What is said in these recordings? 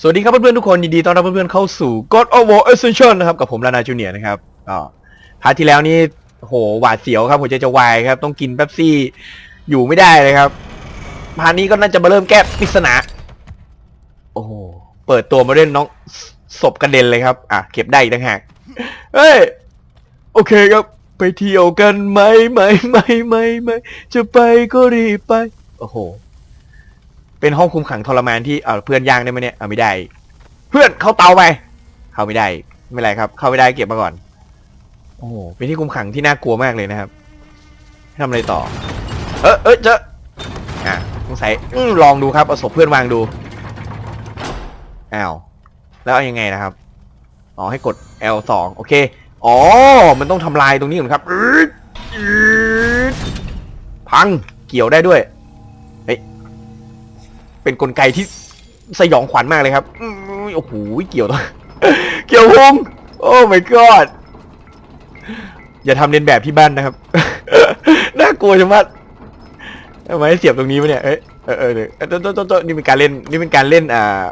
สวัสดีครับเพื่อนๆทุกคนยินดีต้อนรับเพื่อนๆเข้าสู่ God of War Ascension นะครับกับผมลานาจูเนียนะครับก็พาร์ทที่แล้วนี่โหหวาดเสียวครับหัวใจจะวายครับ ต้องกินเป๊ปซี่อยู่ไม่ได้เลยครับพาร์ทนี้ก็น่าจะมาเริ่มแก้ปริศนา โอ้โหเปิดตัวมาเล่นน้องศพกระเด็นเลยครับ อะเก็บได้อีกต่างหากเฮ้ยโอเคครับ ไปเที่ยวกันไหมไหมไหมไหมไหมจะไปก็รีบไป โอ้โห เป็นห้องคุมขังทรมานที่เออเพื่อนย่างได้ไหมเนี่ยเอาไม่ได้ เพื่อนเข้าเตาไปเข้าไม่ได้ไม่ไรครับ เข้าไม่ได้เก็บมาก่อน โอ้โหเป็นที่คุมขังที่น่ากลัวมากเลยนะครับทำอะไรต่อ เออเออเจออะสงสัยลองดูครับเอาศพเพื่อนวางดูอ้าวแล้วเอายังไงนะครับอ๋อให้กด L2 โอเคอ๋อ มันต้องทำลายตรงนี้ก่อนครับพังเกี่ยวได้ด้วย เป็นกลไกที่สยองขวัญมากเลยครับอื้อโอ้โหเกี่ยวตัว เกี่ยวพุงโอ้ my god อย่าทำเลียนแบบที่บ้านนะครับ น่ากลัวจังมาทำไมเสียบตรงนี้วะเนี่ยเอ้ยเออเออเออเออโต๊ะโต๊ะโต๊ะโต๊ะนี่เป็นการเล่นนี่เป็นการเล่นอ่า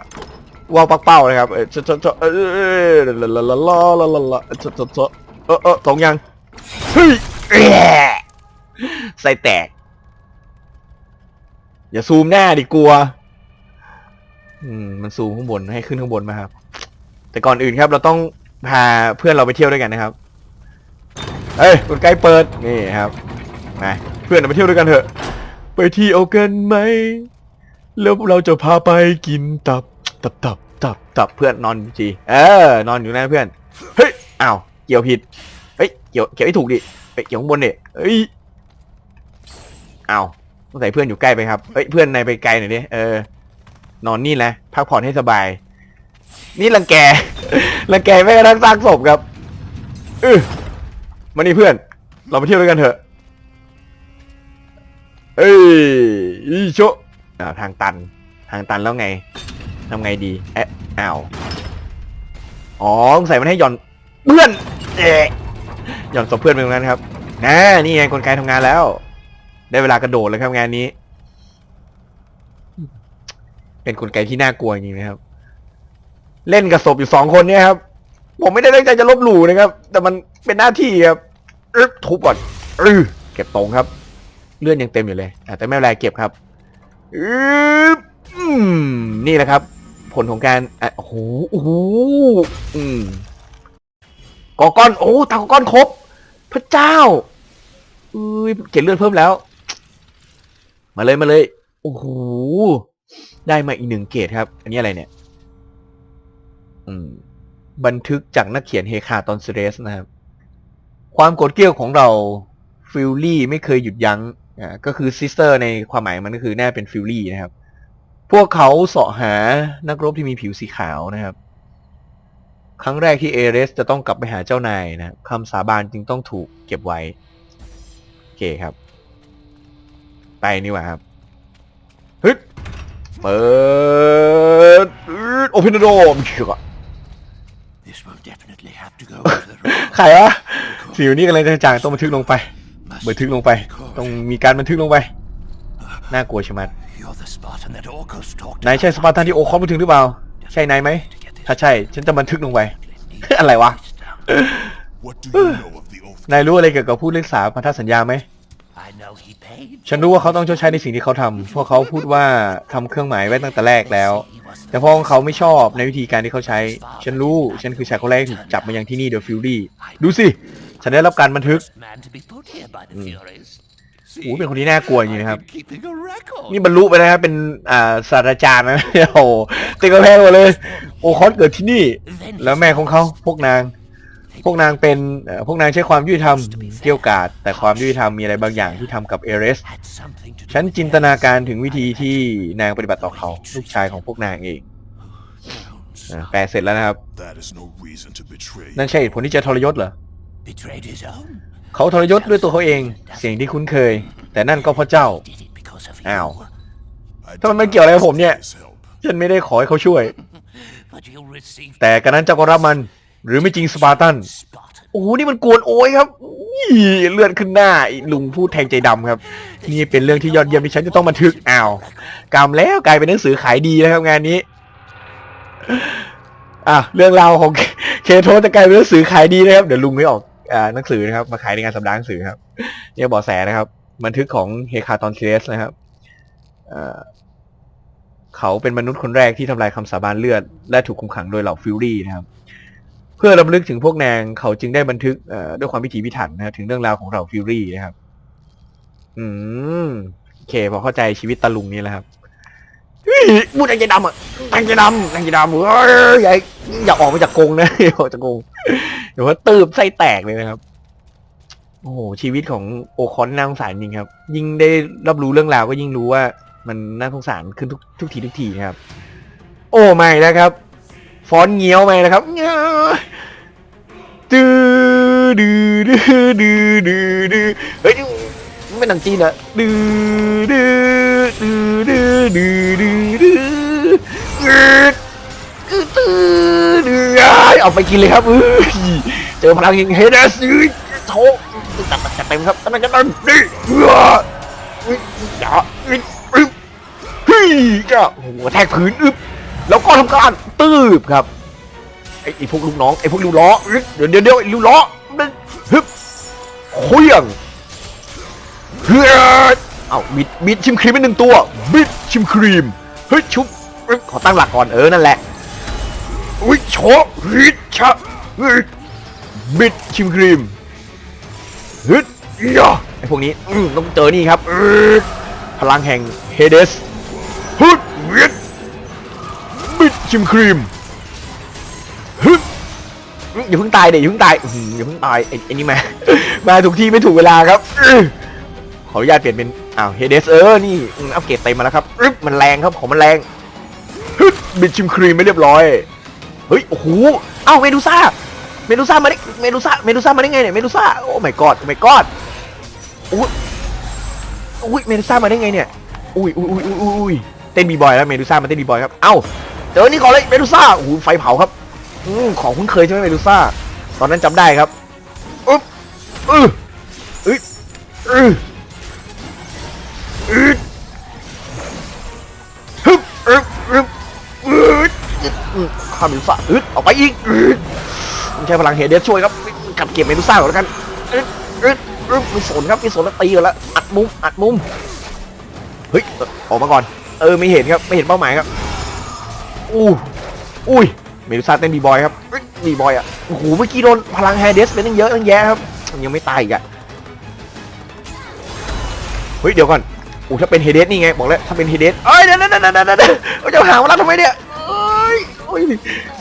ว่าวปักเป้านะครับเออโต๊ะโต๊ะโต๊ะเออเออเออละละละละละละละโต๊ะโต๊ะโต๊ะเออเออตรงยังเฮ้ยแอะใส่แตก อย่าซูมหน้าดิกลัว อืมมันซูมข้างบนให้ขึ้นข้างบนมาครับ แต่ก่อนอื่นครับ เราต้องพาเพื่อนเราไปเที่ยวด้วยกันนะครับ เอ้ยกลไกเปิดนี่ครับมาเพื่อนเราไปเที่ยวด้วยกันเถอะ ไปเที่ยวกันไหมแล้วเราจะพาไปกินตับ ตับตับตับตับเพื่อนนอนจีเออนอนอยู่นั่นเพื่อนเฮ้ยอ้าวเกี่ยวผิดเฮ้ยเกี่ยวเกี่ยวให้ถูกดิเฮ้ยเกี่ยวข้างบนดิเฮ้ยอ้าวต้องใส่เพื่อนอยู่ใกล้ไปครับเฮ้ยเพื่อนนายไปไกลหน่อยดิเออ นอนนี่แหละพักผ่อนให้สบาย นี่รังแก รังแกไม่กระทั่งซากศพครับเออมานี่เพื่อน เราไปเที่ยวด้วยกันเถอะ เอ้ยอีโชะอ่าทางตัน ทางตันแล้วไงทำไงดีเอ๊ะอ้าวอ๋อใส่มันให้หย่อนเพื่อนเอ๊ะหย่อนศพเพื่อนไปตรงนั้นครับน่นี่ไงกลไกทำงานแล้ว ได้เวลากระโดดเลยครับงานนี้ เป็นกลไกที่น่ากลัวจริงนะครับ เล่นกับศพอยู่สองคนเนี่ยครับ ผมไม่ได้ตั้งใจจะลบหลู่นะครับ แต่มันเป็นหน้าที่ครับอึ๊บทุบก่อนอเก็บตรงครับ เลื่อนยังเต็มอยู่เลยแต่ไม่เป็นไรเก็บครับอึ๊บนี่แหละครับ ผลของการอะโอ้โหโอ้โหอืมกอก้อน โอ้ตากอก้อนครบ พระเจ้าอุ้ยเก็บเลือดเพิ่มแล้ว มาเลยมาเลย โอ้โห ได้มาอีกหนึ่งเกรดครับ อันนี้อะไรเนี่ย อืม บันทึกจากนักเขียนเฮคาตอนเซเรสนะครับ ความโกรธเกรี้ยวของเราฟิลลี่ไม่เคยหยุดยัง้งอ่าก็คือซิสเตอร์ในความหมายมันก็คือแน่เป็นฟิลลี่นะครับ พวกเขาเสาะหานักรบที่มีผิวสีขาวนะครับ ครั้งแรกที่เอเรสจะต้องกลับไปหาเจ้านายนะคำสาบานจึงต้องถูกเก็บไว้ โอเคครับ ไปนี่หว่าครับฮึด เปิดโอเพนโดมเชื่อ This will definitely have to go over the record. ใครวะสิวนี่กำลังจะจางต้องบันทึกลงไป Must บันทึกลงไป record. ต้องมีการบันทึกลงไป น่ากลัวชะมัด You're the Spartan that Orcus talked นายใช่สปาร์ตันที่โอคอมบันทึกหรือเปล่า ใช่นายไหม ถ้าใช่ ฉันจะบันทึกลงไป อะไรวะ What do you know of the oath? นายรู้อะไรเกี่ยวกับผู้รักษาพันธสัญญาไหม ฉันรู้ว่าเขาต้องชดใช้ในสิ่งที่เขาทำเพราะเขาพูดว่าทำเครื่องหมายไว้ตั้งแต่แรกแล้ว แต่พอเขาไม่ชอบในวิธีการที่เขาใช้ ฉันรู้ฉันคือชายคนแรกที่จับมายังที่นี่โดยฟิลลี่ดูสิ ฉันได้รับการบันทึกโอ้เป็นคนที่น่ากลัวจริงๆนะครับ นี่บรรลุไปนะครับเป็นอ่าศาสตราจารย์นะโอ้โหติดกระแพงหมดเลย โอคอสเกิดที่นี่ แล้วแม่ของเขาพวกนาง พวกนางเป็นเอ่อพวกนางใช้ความยุติธรรมเกี่ยวกาดแต่ความยุติธรรมมีอะไรบางอย่างที่ทำกับเอเรส ฉันจินตนาการถึงวิธีที่นางปฏิบัติต่อเขาลูกชายของพวกนางเอง Grounds. อะแปลเสร็จแล้วนะครับ That is no reason to betray. นั่นใช่เหตุผลที่จะทรยศเหรอ betrayed his own. เขาทรยศด้วยตัวเขาเอง เสียงที่คุ้นเคย แต่นั่นก็เพราะเจ้า Did it because of Ow. you. I ทำไมมันเกี่ยวอะไรกับผมเนี่ย for his help. ฉันไม่ได้ขอให้เขาช่วย But you'll receive แต่การนั้นเจ้าก็รับมัน หรือไม่จริงสปาร์ตัน โอ้โหนี่มันกวนโอ้ยครับอี้เลือดขึ้นหน้าอ้ลุงพูดแทงใจดำครับ นี่เป็นเรื่องที่ยอดเยี่ยมที่ฉันจะต้องบันทึกอ้าวกรรมแล้วกลายเป็นหนังสือขายดีแล้วครับงานนี้ อะเรื่องราวของเคโทจะกลายเป็นหนังสือขายดีนะครับ เดี๋ยวลุงไม่ออกอ่าหนังสือนะครับ มาขายในงานสัปดาห์หนังสือครับ เนี่ยเบอแสนะครับ บันทึกของเฮคาตอนเซสนะครับเขาเป็นมนุษย์คนแรกที่ทำลายคำสาบานเลือด และถูกคุมขังโดยเหล่าฟิวรี่นะครับ พื่อรำลึกถึงพวกนางเขาจึงได้บันทึกด้วยความพิถีพิถันนะครับถึงเรื่องราวของเหล่าฟิวรี่นะครับ อืมโอเคพอเข้าใจชีวิตตะลุงนี่แล้วครับมูดแดงใจดำอะแดงใจดำแดงใจดำเฮ้ยอย่าอย่าออกมาจากกรงนะอย่าออกจากกรงเดี๋ยวว่าตืบไส้แตกเลยนะครับ โอ้โหชีวิตของโอคอนน่าสงสารจริงครับ ยิ่งได้รับรู้เรื่องราวก็ยิ่งรู้ว่า มันน่าสงสารขึ้นทุกทุกทีทุกทีครับ โอ้ไม่นะครับ ฟอนเงี้ยวไปนะครับเงี้ยดื้อดื้อดื้อดื้อดื้อดื้อเฮ้ยไม่หนังจีนอะดื้อดื้อดื้อดื้อดื้อดื้อดื้อดื้อดื้อดื้อดื้อเอาไปกินเลยครับเอ้ยเจอพลังยิงเฮดสยืดโถจัดจัดเต็มครับจัดจัดเต็มนี่เฮ้ยเฮ้อย่าอึ๊บอึ๊บเฮ้ยจ้าหัวแทกพื้นอึ๊บแล้วก็ทำการ ตืบครับไอ้ไอ้พวกลูกน้องไอ้พวกลูกล้อเดี๋ยวเดี๋ยวเดี๋ยวไอลูกล้อมันฮึบเคลี้ยงเฮ้ยเอาบิดบิดชิมครีมไปหนึ่งตัวบิดชิมครีมเฮ้ยชุบขอตั้งหลักก่อนเออนั่นแหละอุ้ยโชฮิตชะบิดชิมครีมฮึดยาไอพวกนี้อืมต้องเจอนี่ครับพลังแห่งเฮเดส ชิมครีมฮึบอย่าเพิ่งตายเดี๋ยวอย่าเพิ่งตายอื้อหืออย่าเพิ่งตายไอ้ไอ้นี่มา มาถูกที่ไม่ถูกเวลาครับอื้อขออนุญาตเปลี่ยนเป็นอ้าวเฮเดสเออนี่อืมอัปเกรดเต็มมาแล้วครับอึ๊บมันแรงครับของมันแรงฮึบบิดชิมครีมไม่เรียบร้อยเฮ้ยโอ้โหเอ้าเมดูซ่าเมดูซ่ามาได้เมดูซ่าเมดูซ่ามาได้ไงเนี่ยเมดูซ่าโอ้ my god โอ้ my god อุ้ยอุ้ยเมดูซ่ามาได้ไงเนี่ยอุ้ยอุ้ยอุ้ยอุ้ยอุ้ยเต้นบีบอยแล้วเมดูซ่ามาเต้นบีบอยครับเอ้า เจอนี่ก่อนเลยเมดูซ่าโอ้โหไฟเผาครับอืมของคุ้นเคยใช่ไหมเมดูซ่าตอนนั้นจำได้ครับอึ๊บอืออึ๊ดอืออึ๊ดฮึบอึ๊บอึ๊บอึ๊ดอืมข้ามเมดูซ่าอึ๊ดออกไปอีกอึ๊ดผมใช้พลังเฮเดสช่วยครับกลับเก็บเมดูซ่าก่อนแล้วกันอึ๊ดอึ๊ดอึ๊ดมีสนครับมีสนแล้วตีกันแล้วอัดมุมอัดมุมเฮ้ยออกมาก่อนเออไม่เห็นครับไม่เห็นเป้าหมายครับ อู้อุ้ยเมดูซ่าเต้นบีบอยครับบีบอยอะโอ้โหเมื่อกี้โดนพลังแฮเดสเป็นตั้งเยอะตั้งแยะครับยังไม่ตายอีกอะเฮ้ยเดี๋ยวก่อนโอ้ถ้าเป็นเฮเดสนี่ไงบอกแล้วถ้าเป็นเฮเดสเอ้ยเดี๋ยวเดี๋ยวเดี๋ยวเดี๋ยวเดี๋ยวเอาจะหางมาแล้วทำไมเนี่ยเอ้ยโอ้ย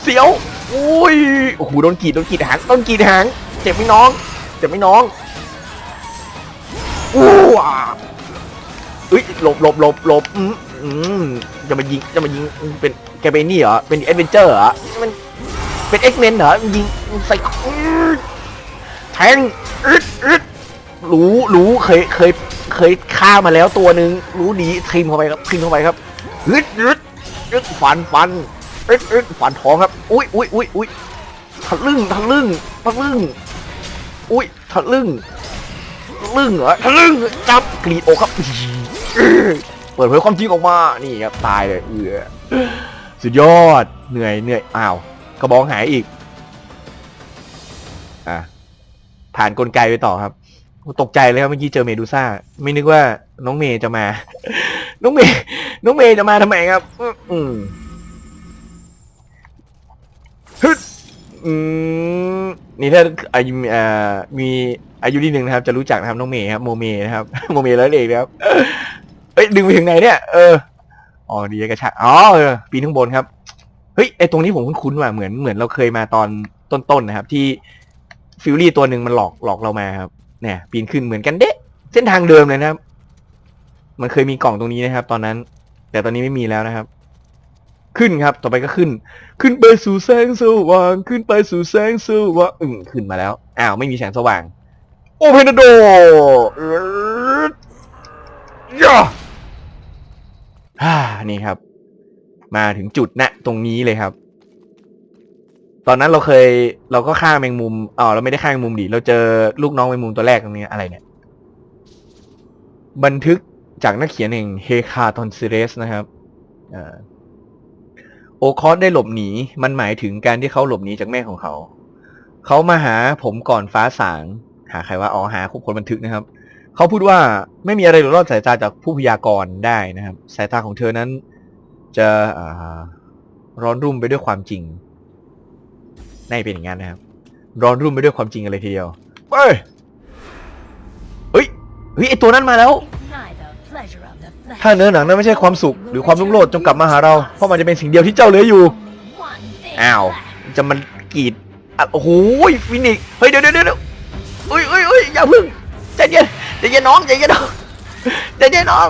เสียวโอ้ยโอ้โหโดนกีดโดนกีดหางโดนกีดหางเจ็บไหมน้องเจ็บไหมน้องอู้อะเอ้ยหลบหลบหลบหลบอืมอืมจะมายิงจะมายิงเป็น แกเป็นนี่เหรอ เป็นแอดเวนเจอร์เหรอ มันเป็นเอ็กเมนเหรอมันยิงใส่อื้อแทงอึดอึดรู้รู้เคยเคยเคยฆ่ามาแล้วตัวหนึ่งรู้หนีทิมเข้าไปครับทิมเข้าไปครับอึดอึดอึดฟันฟันอึดอึดฟันท้องครับ อุ้ยอุ้ยอุ้ยอุ้ยทะลึ่งทะลึ่งทะลึ่งอุ้ยทะลึ่งทะลึ่งเหรอทะลึ่งจับกรีดอกครับอื้อเปิดเผยความจริงออกมา นี่ครับตายเลยเออ สุดยอด เหนื่อยเหนื่อยอ้าวกระบองหายอีก อะผ่านกลไกไปต่อครับ ตกใจเลยครับเมื่อกี้เจอเมดูซ่า ไม่นึกว่าน้องเมย์จะมา น้องเมย์น้องเมย์จะมาทำไมครับ อืมอืมฮึดอืมนี่ถ้าอายุอ่ามีอายุนิดนึงนะครับ จะรู้จักนะครับน้องเมย์ครับโมเมนะครับโมเมแล้วเองนะครับเอ้ยดึงไปถึงไหนเนี่ย เออ อ๋อดีกระชากอ๋อเออปีนข้างบนครับเฮ้ยไอตรงนี้ผมคุ้นๆว่ะเหมือนเหมือนเราเคยมาตอนต้นๆนะครับ ที่ฟิวรี่ตัวหนึ่งมันหลอกหลอกเรามาครับ เนี่ย ปีนขึ้นเหมือนกันเด๊ะเส้นทางเดิมเลยนะครับ มันเคยมีกล่องตรงนี้นะครับ ตอนนั้น แต่ตอนนี้ไม่มีแล้วนะครับ ขึ้นครับ ต่อไปก็ขึ้น ขึ้นไปสู่แสงสว่างขึ้นไปสู่แสงสว่างอึ่งขึ้นมาแล้วอ้าวไม่มีแสงสว่าง โอเพนโดย่า่านี่ครับ มาถึงจุดณตรงนี้เลยครับ ตอนนั้นเราเคย เราก็ฆ่าแมงมุมอ๋อเราไม่ได้ฆ่าแมงมุมดิเราเจอลูกน้องแมงมุมตัวแรกตรงนี้อะไรเนี่ย บันทึกจากนักเขียนเองเฮคาทอนซิเรสนะครับอโอคอสได้หลบหนี มันหมายถึงการที่เขาหลบหนีจากแม่ของเขา เขามาหาผมก่อนฟ้าสาง หาใครว่าอ๋อหาคนบันทึกนะครับ เขาพูดว่าไม่มีอะไรหลุดรอดสายตาจากผู้พยากรณ์ได้นะครับ สายตาของเธอนั้น จะร้อนรุ่มไปด้วยความจริงน่าเป็นอย่างนั้นนะครับ ร้อนรุ่มไปด้วยความจริงอะไรทีเดียวเฮ้ยเฮ้ยเฮ้ยไอตัวนั้นมาแล้ว ถ้าเนื้อหนังนั้นไม่ใช่ความสุข หรือความรุ่งโรจน์จงกลับมาหาเรา เพราะมันจะเป็นสิ่งเดียวที่เจ้าเหลืออยู่อ้าวจะมันกรีดอะโอ้โหฟินิกเฮ้ยเดี๋ยวเดี๋ยวเดี๋ยวเฮ้ยเฮ้ยเฮ้ยอย่าพึ่งใจเย็น ใจเย็นน้องใจเย็นน้องใจเย็นน้อง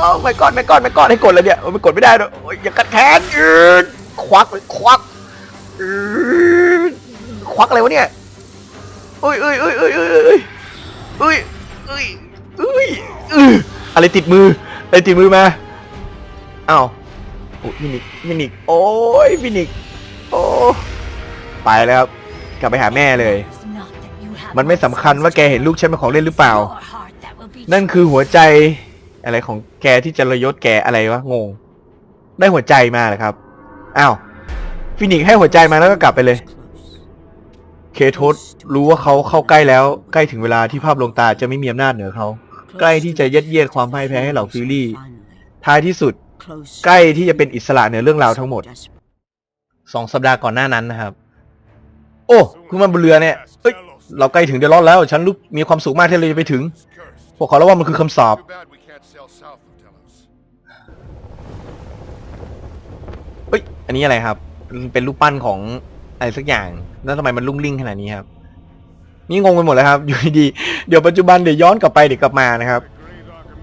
โอ้ไม่กอดไม่กอดไม่กอดให้กดเลยเนี่ยโอ้ไม่กดไม่ได้ด้วยอยอย่ากัดแขนอืดควักควักอืดควักอะไรวะเนี่ยเอ้ยเอ้ยเอ้ยเอ้ยเอ้ยเอ้ยเอ้ยเอ้ยเอ้ยเอ้ยอะไรติดมืออะไรติดมือมาอ้าวโอ้ยฟินิกซ์ฟินิโอ้ยฟินิโอ้ไปแล้วครับกลับไปหาแม่เลย มันไม่สำคัญว่าแกเห็นลูกฉันเป็นของเล่นหรือเปล่า นั่นคือหัวใจอะไรของแกที่จะระยศแกอะไรวะงง ได้หัวใจมาเหรอครับอ้าวฟินิกให้หัวใจมาแล้วก็กลับไปเลย เคโทสรู้ว่าเขาเข้าใกล้แล้ว ใกล้ถึงเวลาที่ภาพลวงตาจะไม่มีอำนาจเหนือเขาใกล้ที่จะยัดเยียดความพ่ายแพ้ให้เหล่าฟิลลี่ ท้ายที่สุด ใกล้ที่จะเป็นอิสระเหนือเรื่องราวทั้งหมดสองสัปดาห์ก่อนหน้านั้นนะครับ โอ้คือมันบนเรือเนี่ยเอ้ย เราใกล้ถึงเดลอนแล้ว ฉันรู้มีความสุขมากที่เราจะไปถึง พวกเขาแล้วว่ามันคือคำสาปเอ้ย อันนี้อะไรครับ เป็นรูปปั้นของอะไรสักอย่าง แล้วทำไมมันลุ่งลิ่งขนาดนี้ครับ นี่งงไปหมดแล้วครับ อยู่ดีเดี๋ยวปัจจุบันเดี๋ยวย้อนกลับไปเดี๋ยวกลับมานะครับ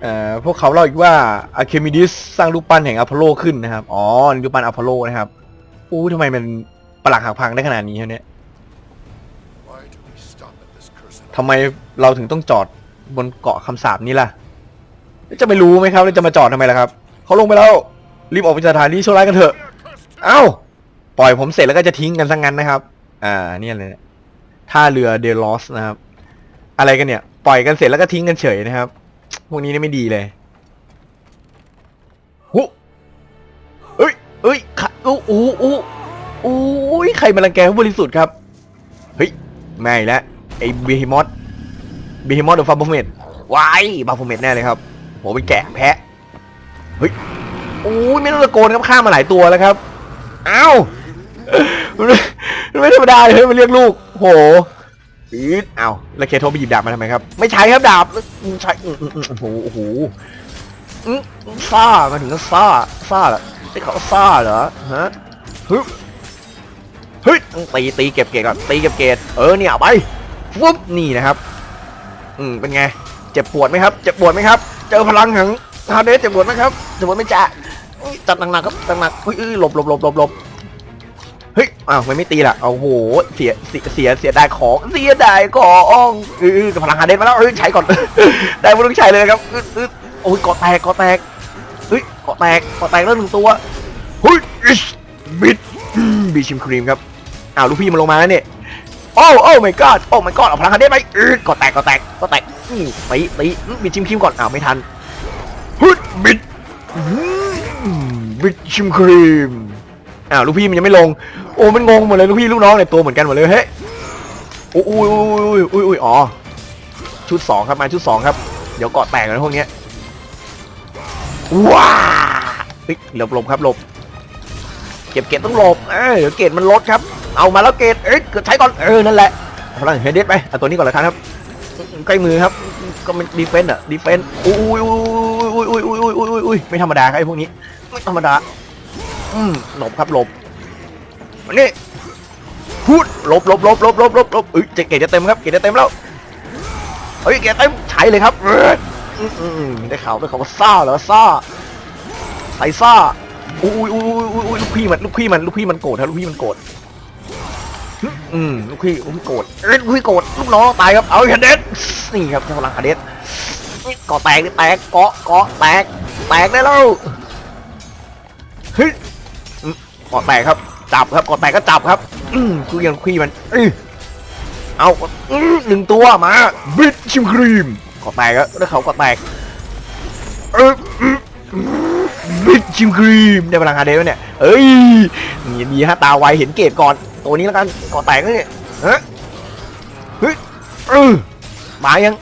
เอ่อพวกเขาเล่าอีกว่าอะเคมิดิสสร้างรูปปั้นแห่งอพอลโลขึ้นนะครับ อ๋อรูปปั้นอพอลโลนะครับอู้ทำไมมันประหลักหักพังได้ขนาดนี้เนี่ย ทำไมเราถึงต้องจอดบนเกาะคำสาปนี้ล่ะ จะไม่รู้ไหมครับแล้วจะมาจอดทำไมล่ะครับ เขาลงไปแล้ว รีบออกไปจากสถานที่ชั่วร้ายกันเถอะ เอ้า ปล่อยผมเสร็จแล้วก็จะทิ้งกันซะงั้นนะครับ อ่า เนี่ยเลยท่าเรือเดลอสนะครับ อะไรกันเนี่ย ปล่อยกันเสร็จแล้วก็ทิ้งกันเฉยนะครับ พวกนี้นี่ไม่ดีเลยหุเอ้ยเอ้ยขะอู้อู้อู้อู้ยใครมารังแกผู้บริสุทธิ์ครับ เฮ้ย ไม่แล้ว ไอ้บีฮิมอสบีฮิมอสหรือฟาร์บเมตวายบาร์ฟเมตแน่เลยครับโหเป็นแกะแพะเฮ้ยโอ้ยไม่ต้องตะโกนครับฆ่ามาหลายตัวแล้วครับอ้าวมันไม่ธรรมดาเลยเฮ้ยมันเรียกลูกโหอืดอ้าวแล้วเคโทไปหยิบดาบมาทำไมครับ ไม่ใช้ครับดาบใช้โอ้โหโอ้โหซ่ามาถึงก็ซ่าซ่าเหรอใช่เขาซ่าเหรอฮะฮึเฮ้ยตีตีเก็บเกรดก่อนตีเก็บเกรดเออเนี่ยไป วุ๊บนี่นะครับ อืมเป็นไงเจ็บปวดไหมครับเจ็บปวดไหมครับ เจอพลังของฮาเดสเจ็บปวดไหมครับเจ็บปวดไหมจ๊ะจัดหนักๆครับจัดหนักเฮ้ยเอ้ยหลบหลบหลบหลบหลบเฮ้ยอ้าวมันไม่ตีล่ะเอาโหเสียเสียเสียเสียดายของเสียดายของเออแต่พลังฮาเดสมาแล้วเฮ้ยใช้ก่อนได้ไม่ต้องใช้เลยครับอึดอึดโอ้ยเกาะแตกเกาะแตกเฮ้ยเกาะแตกเกาะแตกแล้วหนึ่งตัวเฮ้ยอิชบิดบีชิมครีมครับอ้าวลูกพี่มันลงมาแล้วเนี่ย โอ้โอ้ my god โอ้ my god เอาพลังฮาร์เดสไปอืดเกาะแตกกาะแตกกาะแตกอืมตีตีอืมบีชิมครีมก่อนอ้าวไม่ทันฮึดบิดมบิดชิมครีมอ้าวลูกพี่มันยังไม่ลง โอ้มันงงหมดเลยลูกพี่ลูกน้องเนี่ยตัวเหมือนกันหมดเลยเฮ้ยโอ้ยอุ้ยอุ้ยอุ้ยอุ้ยอ๋อชุดสองครับมาชุดสองครับเดี๋ยวเกาะแตกนะพวกเนี้ยว้าเฮ้ยหลบหลบครับหลบเก็บเกตต้องหลบเออเดี๋ยวเกตมันลดครับ เอามาแล้วเกตเอ้ยเกิดใช้ก่อนเออนั่นแหละพลังเฮดเดสไปเอาตัวนี้ก่อนเลยครับใกล้มือครับก็มันดีเฟนต์อะดีเฟนต์อุ้ยอุ้ยอุ้ยอุ้ยอุ้ยอุ้ยอุ้ยอุ้ยไม่ธรรมดาครับไอ้พวกนี้ไม่ธรรมดาอืมหลบครับหลบมานี่พูดหลบหลบหลบหลบหลบหลบหลบเอ้ยเกตจะเต็มครับเกตจะเต็มแล้วเฮ้ยแกตเต็มใช้เลยครับอืมได้ข่าวได้ข่าวว่าซ่าเหรอซ่าใส่ซ่าอุ้ยอุ้ยอุ้ยอุ้ยลูกพี่มันลูกพี่มันลูกพี่มันโกรธครับลูกพี่มันโกรธ อืมลูกพี่ลูกพี่โกรธเอ้ยลูกพี่โกรธลูกน้องตายครับเอาคันเด็ดนี่ครับพลังคันเด็ดเกาะแตกแตกเกาะเกาะแตกแตกได้แล้วเฮ้ยอืมเกาะแตกครับจับครับเกาะแตกก็จับครับอืมทุกอย่างลูกพี่มันอื้อเอาอื้อหนึ่งตัวมาบิดชิมครีมก็แตกแล้วแล้วเขาก็แตกเอออื้อบิดชิมครีมได้พลังฮาเดสแล้วเนี่ยเอ้ยนี่ดีฮะตาไวเห็นเกตก่อน ตัวนี้แล้วกันก่อแตกแล้วเนี่ยฮะเฮ้ยเออมายัง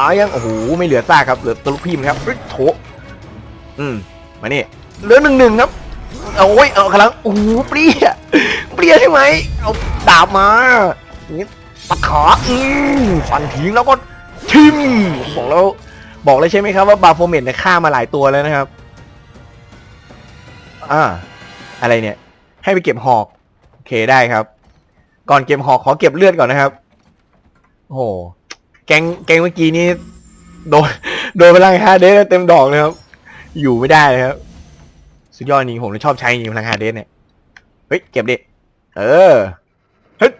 มายังโอ้โหไม่เหลือซากครับเหลือตัวลูกพี่มันครับเฮ้ยโถอืมมานี่เหลือหนึ่งหนึ่งครับเอาโอ้ยเอากำลังโอ้โหเปรี้ยเปรี้ยใช่ไหมเอาดาบมาอย่างนี้ตะขาอืมฟันทิ้งแล้วก็ทิมบอกแล้วบอกเลยใช่ไหมครับว่าบาโฟเมนเนี่ยฆ่ามาหลายตัวแล้วนะครับ อ่า อะไรเนี่ย ให้ไปเก็บหอก เคได้ครับ ก่อนเก็บหอกขอเก็บเลือดก่อนนะครับ โอ้โห แกงแกงเมื่อกี้นี้โดนโดนพลังฮาเดสเต็มดอกเลยครับ อยู่ไม่ได้เลยครับ สุดยอดจริงผมชอบใช้จริงพลังฮาเดสเนี่ย เฮ้ยเก็บดิ เออ เฮ้ย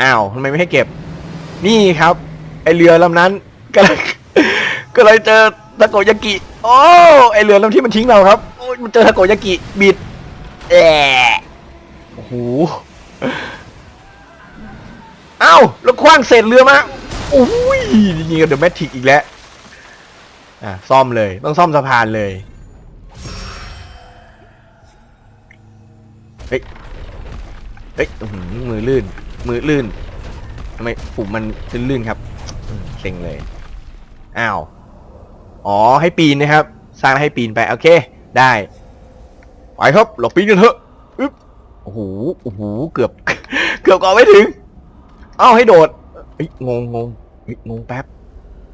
อ้าวทำไมไม่ให้เก็บ นี่ครับ ไอเรือลำนั้นก็เลยก็เลยเจอทาโกยากิ โอ้ไอเรือลำที่มันทิ้งเราครับ โอ้ยมันเจอทาโกยากิบิดแอะโอ้โห เอ้า แล้วคว้างเศษเรือมาโอ้ยยิงกับเดอะแมทริกอีกแล้ว อะ ซ่อมเลย ต้องซ่อมสะพานเลย เฮ้ย เฮ้ยมือลื่น มือลื่นทำไมปุ่มมันลื่นๆครับเซ็งเลย อ้าว อ๋อ ให้ปีนนะครับ สร้างให้ปีนไป โอเค ได้ ไปครับ เราปีนกันเถอะ โอ้โหโอ้โหเกือบ เกือบก่อไม่ถึง เอ้าให้โดดเฮ้ยงงงงเฮ้ยงงแป๊บ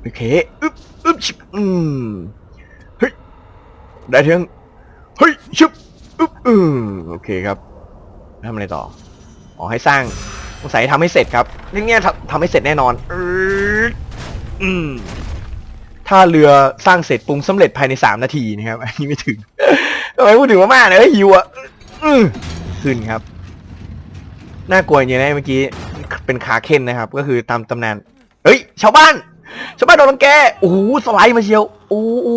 โอเคอึ๊บอึ๊บชิบอืมเฮ้ยได้เทียงเฮ้ยชิบอึ๊บอืมโอเคครับทำอะไรต่ออ๋อให้สร้างสงสัยทำให้เสร็จครับนี่เนี่ยทำทำให้เสร็จแน่นอนอืมถ้าเรือสร้างเสร็จปรุงสำเร็จภายในสามนาทีนะครับ อันนี้ไม่ถึงทำไมพูดถึงมากเลยเฮ้ยหิวอะอือ ขึ้นครับน่ากลัวอย่างนี้นะเมื่อกี้เป็นขาเค้นนะครับ ก็คือตามตำนานเฮ้ย ชาวบ้าน ชาวบ้านโดนรังแกโอ้โหสไลด์มาเชียวโอ้โห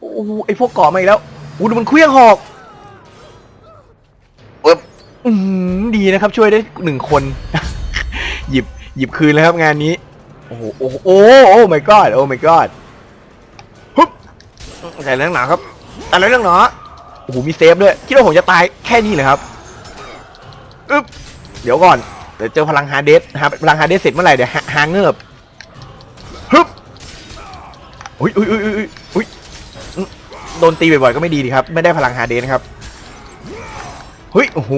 โอ้โหไอพวกเกาะมาอีกแล้วโอ้ดูมันเคลี้ยงหอกปึ๊บอืมดีนะครับ ช่วยได้หนึ่งคน หยิบหยิบคืนแล้วครับงานนี้ โอ้โหโอ้โหโอ้โอ้ my god โอ้ my god ฮึบอะไรเรื่องหนาครับอะไรเรื่องหนาโอ้โหมีเซฟด้วยคิดว่าผมจะตายแค่นี้เหรอครับ อึ๊บเดี๋ยวก่อนเดี๋ยวเจอพลังฮาเดสพลังฮาเดสเสร็จเมื่อไหร่เดี๋ยวหาหาเงือบฮึบอุ้ยอุ้ยอุ้ยอุ้ยอุ้ยโดนตีบ่อยๆก็ไม่ดีดีครับ ไม่ได้พลังฮาเดสครับเฮ้ยโอ้โห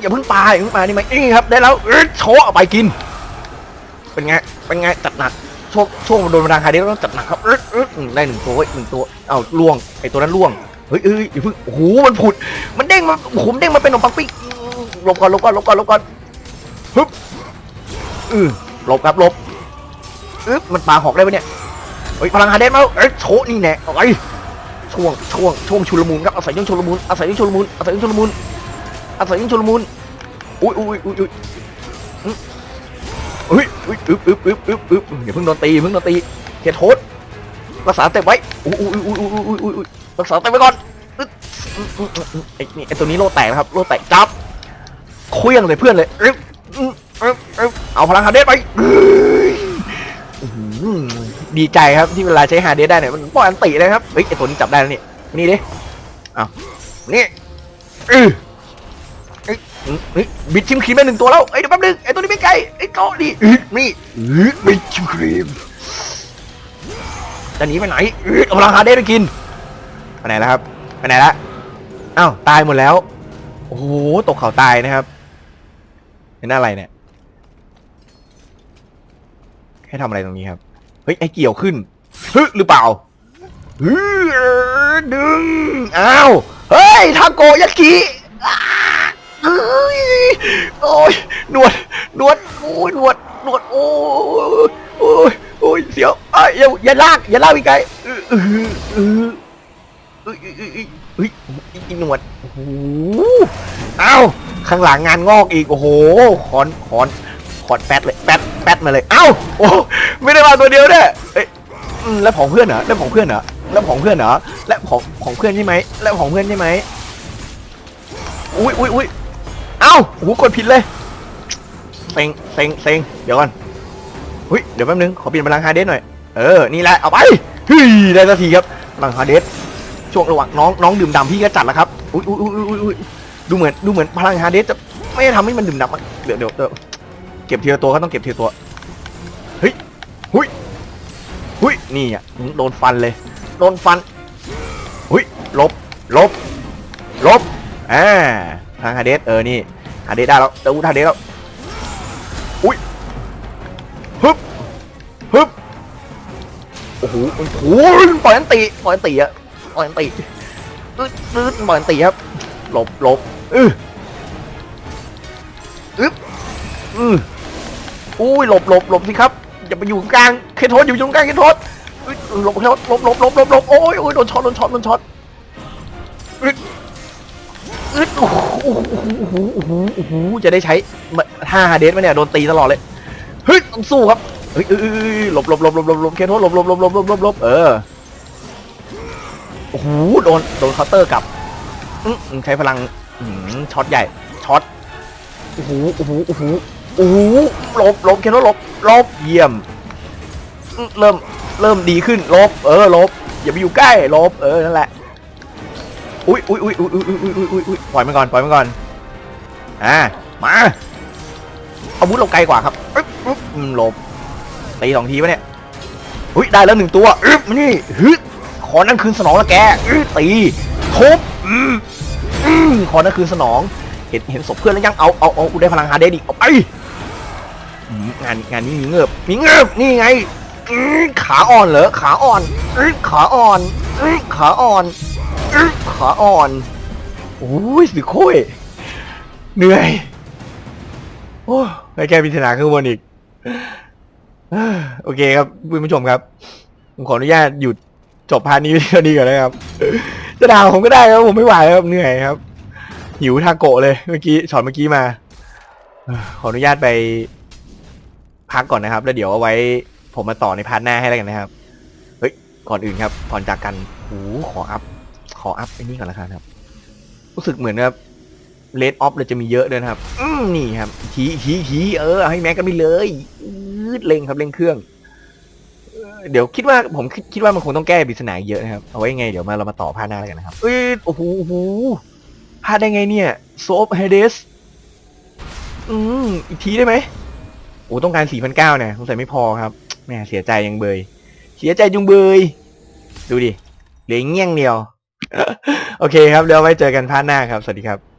อย่าเพิ่งปลาอย่าเพิ่งปลานี่ไหมนี่ครับได้แล้วเอ้ยโชว์เอาไปกิน เป็นไงเป็นไงจัดหนักช่วงช่วงโดนบันดาเดต้องจัดหนักครับเอ้ยเออได้หนึ่งตัวเว้ยหนึ่งตัวเอาล่วงไอตัวนั้นล่วง เฮ้ยเอ้ยอย่าเพิ่งโอ้โหมันผุด มันเด้งมาโอ้โหมันเด้งมาเป็นขนมปังปิ้งหลบก่อนหลบก่อนหลบก่อนหลบก่อนฮึบอือหลบครับหลบอึ๊บมันปาหอกได้ปะเนี่ยเฮ้ยพลังฮาเดนมาเอ้ยโชนี่แน่เอาไว้ช่วงช่วงช่วงชุลมุนครับอาศัยช่วงชุลมุนอาศัยช่วงชุลมุนอาศัยช่วงชุลมุนอาศัยยิงชุลมุนอุ้ยอุ้ยอุ้ยอุ้ยอุ้ยอุ้ยอึ๊บอึ๊บอึ๊บอึ๊บอึ๊บอย่าเพิ่งโดนตีเพิ่งโดนตีเขตโทษรักษาเต็มไว้อุ้ยอุ้ยอุ้ยอุ้ยอุ้ยอุ้ยอุ้ย รักษาเต็มไว้ก่อนอึ๊บอืมอืมอืมอืมไอ้นี่ไอ้ตัวนี้โลแตกนะครับ โลแตกจับเคลื่องใส่เพื่อนเลยเอาพลังฮาเดสไปดีใจครับที่เวลาใช้ฮาเดสได้เนี่ยมันป้องกันติเลยครับเฮ้ยไอ้ตัวนี้จับได้แล้วนี่นี่ดิเอานี่อือเอ้ยเฮ้ยบิดชิมครีมได้หนึ่งตัวแล้วเอ้ยเดี๋ยวแป๊บนึงไอ้ตัวนี้ไม่ไกลไอ้โตะนี่อื้อนี่บิดชิมครีมจะหนีไปไหนเอาพลังฮาร์เดสไปกิน ไปไหนแล้วครับไปไหนละอ้าวตายหมดแล้ว โอ้โหตกเขาตายนะครับเป็นอะไรเนี่ยให้ทำอะไรตรงนี้ครับเฮ้ยไอ้เกี่ยวขึ้นฮึหรือเปล่าฮึดึงอ้าวเฮ้ยทาโกยากิโอ้ยหนวดหนวดโอ้ยหนวดหนวดโอ้ยโอ้ยโอ้ยเสียวเอ้ยอย่าอย่าลากอย่าลากพี่ไก่เออเออ เออเอ้ยเอ้ยเอ้ยเอ้ยเฮ้ยอีหนวดโอ้โหเอ้าข้างหลังงานงอกอีกโอ้โหขอนขอนขอนแป๊ดเลยแป๊ดแป๊ดมาเลยเอ้าโอ้ไม่ได้มาตัวเดียวเนี่ยเอ้ยอืมแล้วของเพื่อนเหรอแล้วของเพื่อนเหรอแล้วของเพื่อนเหรอและของของเพื่อนใช่ไหมแล้วของเพื่อนใช่ไหมอุ้ยอุ้ยอุ้ยเอ้าโอ้โหกดผิดเลยเซ็งเซ็งเซ็งเดี๋ยวก่อนเฮ้ยเดี๋ยวแป๊บนึงขอเปลี่ยนพลังฮาร์ดเดสหน่อยเออนี่แหละเอาไปเฮ้ยได้สักทีครับพลังฮาร์ดเดส ช่วงระหว่างน้องน้องดื่มด่ำพี่ก็จัดแล้วครับอุ้ยอุ้ยอุ้ยอุ้ยอุ้ยดูเหมือนดูเหมือนพลังฮาเดสจะไม่ได้ทำให้มันดื่มด่ำเดี๋ยวเดี๋ยวเดี๋ยวเก็บทีละตัวก็ต้องเก็บทีละตัวเฮ้ยหุยหุยนี่อะโดนฟันเลยโดนฟันหุยลบลบลบอ่าทางฮาเดสเออนี่ฮาเดสได้แล้วเติมฮาเดสแล้วอุ้ยฮึบฮึบโอ้โหโอ้โหปล่อยอันติปล่อยอันติอะ ปล่อยอันติอึดอึดปล่อยอันติครับหลบหลบอืออึ๊บอืออุ้ยหลบหลบหลบสิครับอย่าไปอยู่กลางเคโทษอยู่ตรงกลางเคโทษอึ๊ดหลบเคโทษหลบหลบหลบหลบหลบโอ้ยโอ้ยโดนช็อตโดนช็อตโดนช็อตอึดอึดโอ้โหโอ้โหโอ้โหโอ้โหจะได้ใช้ท่าฮาเดสไหมเนี่ยโดนตีตลอดเลยเฮ้ยต้องสู้ครับเฮ้ยเอ้ยเอ้ยเอ้ยหลบหลบหลบหลบหลบหลบเคโทษหลบหลบหลบหลบหลบหลบหลบเออ โอ้โหโดนโดนเคาน์เตอร์กลับอืใช้พลังอืช็อตใหญ่ช็อตโอ้โหโอ้โหโอ้โหโอ้โหลบลบเคโทษหลบลบเยี่ยมเริ่มเริ่มดีขึ้นลบ เออลบอย่าไปอยู่ใกล้ลบเออนั่นแหละอุ้ยอุ้ยอุ้ยอุ้ยอุ้ยอุ้ยอุ้ยอุ้ยอุ้ยปล่อยมันก่อนปล่อยมันก่อนอ่ามาอาวุธเราไกลกว่าครับอึ๊บอึ๊บหลบตีสองทีวะเนี่ยเฮ้ยได้แล้วหนึ่งตัวอึ๊บมานี่ฮึ อนั่นคืนสนองละแกตีทุบขอนั่นคืนสนอง เห็นเห็นศพเพื่อนแล้วยังเอาเอาเอากูได้พลังฮาเดดิเอาไปอืมงานงานนี้มีเงือบมีเงือบนี่ไงขาอ่อนเหรอขาอ่อนขาอ่อนขาอ่อนขาอ่อนโอ้ยสิโค้ยเหนื่อยโอ้ไปแก้ปริศนาข้างบนอีกโอเคครับคุณผู้ชมครับ ผมขออนุญาตหยุด จบพาร์ทนี้ไว้เท่านี้ก่อนนะครับ จะด่าผมก็ได้ครับผมไม่ไหวครับเหนื่อยครับ หิวทาโกะเลยเมื่อกี้ช็อตเมื่อกี้มา ขออนุญาตไปพักก่อนนะครับ แล้วเดี๋ยวเอาไว้ผมมาต่อในพาร์ทหน้าให้แล้วกันนะครับ เฮ้ย ก่อนอื่นครับ ก่อนจากกันโอ้โหขออัพ ขออัพไอ้นี่ก่อนละกันครับ รู้สึกเหมือนกับเลดออฟเลยจะมีเยอะด้วยนะครับ อืมนี่ครับขีขีขีเออ ให้แม็กกันไปเลยอืดเร่งครับเร่งเครื่อง เดี๋ยวคิดว่าผมคิดคิดว่ามันคงต้องแก้ปริศนาเยอะนะครับ เอาไว้ยังไงเดี๋ยวมาเรามาต่อพาหน้าแล้วกันนะครับเอ้ยโอ้โหโอ้โหพลาดได้ไงเนี่ยโซฟไฮเดสอืมอีกทีได้ไหมโอ้ต้องการสี่พันเก้าเนี่ยสงสัยไม่พอครับแหมเสียใจยังเบย เสียใจจุงเบย ดูดิเหลือเงี้ยงเดียว โอเคครับเดี๋ยวไว้เจอกันพาร์ทหน้าครับ สวัสดีครับ